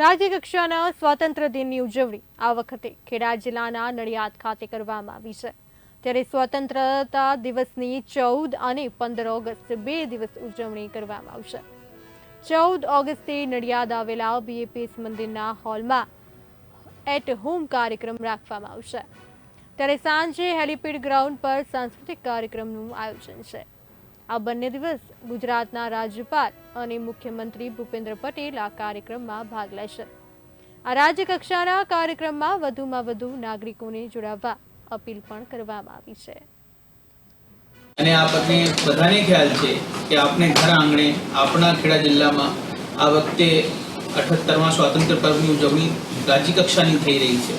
રાજ્યકક્ષાના સ્વાતંત્ર્ય દિનની ઉજવણી આ વખતે ખેડા જિલ્લાના નડિયાદ ખાતે કરવામાં આવી છે. ત્યારે સ્વતંત્રતા દિવસની ચૌદ અને પંદર ઓગસ્ટ બે દિવસ ઉજવણી કરવામાં આવશે. ચૌદ ઓગસ્ટે નડિયાદ આવેલા બીએપીએસ મંદિરના હોલમાં એટ હોમ કાર્યક્રમ રાખવામાં આવશે. ત્યારે સાંજે હેલિપેડ ગ્રાઉન્ડ પર સાંસ્કૃતિક કાર્યક્રમનું આયોજન છે. આ બંને દિવસ ગુજરાતના રાજ્યપાલ અને મુખ્યમંત્રી ભૂપેન્દ્ર પટેલ આ કાર્યક્રમમાં ભાગ લેશે. આ રાજ્યકક્ષાના કાર્યક્રમમાં વધુમાં વધુ નાગરિકોને જોડાવવા અપીલ પણ કરવામાં આવી છે. અને આપણને બધાને ખ્યાલ છે કે આપણે ઘર આંગણે આપણા ખેડા જિલ્લામાં આ વખતે અઠ્ઠોતેરમાં સ્વાતંત્ર્ય પર્વની ઉજવણી રાજ્ય થઈ રહી છે.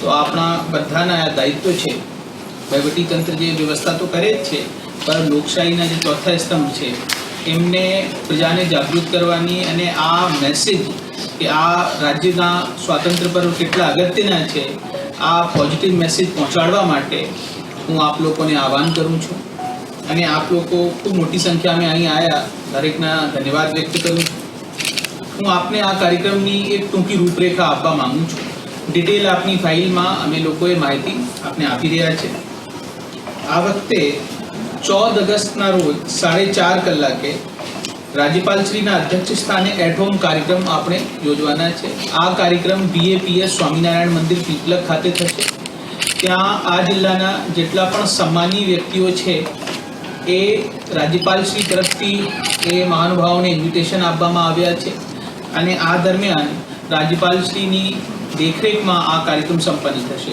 તો આપણા બધાના દાયિત્વ છે. વહીવટી તંત્ર જે વ્યવસ્થા તો કરે જ છે પણ લોકશાહીના જે ચોથા સ્તંભ છે, એમને પ્રજાને જાગૃત કરવાની અને આ મેસેજ કે આ રાજ્યના સ્વાતંત્ર્ય પર્વ કેટલા અગત્યના છે, આ પોઝિટિવ મેસેજ પહોંચાડવા માટે હું આપ લોકોને આહવાન કરું છું. અને આપ લોકો ખૂબ મોટી સંખ્યામાં અહીં આવ્યા દરેકના ધન્યવાદ વ્યક્ત કરું છું. હું આપને આ કાર્યક્રમની એક ટૂંકી રૂપરેખા આપવા માંગુ છું. ડિટેલ આપની ફાઇલમાં અમે લોકોએ માહિતી આપને આપી રહ્યા છે. આ વખતે ચૌદ ઓગસ્ટના રોજ સાડે ચાર કલાકે રાજ્યપાલશ્રીના અધ્યક્ષ સ્થાને એટ કાર્યક્રમ આપણે યોજવાના છે. આ કાર્યક્રમ બીએપીએસ સ્વામિનારાયણ મંદિર પીપલક ખાતે થશે. ત્યાં આ જિલ્લાના જેટલા પણ સન્માની વ્યક્તિઓ છે, એ રાજ્યપાલશ્રી તરફથી એ મહાનુભાવોને ઇન્વિટેશન આપવામાં આવ્યા છે અને આ દરમિયાન રાજ્યપાલશ્રીની દેખરેખમાં આ કાર્યક્રમ સંપન્ન થશે.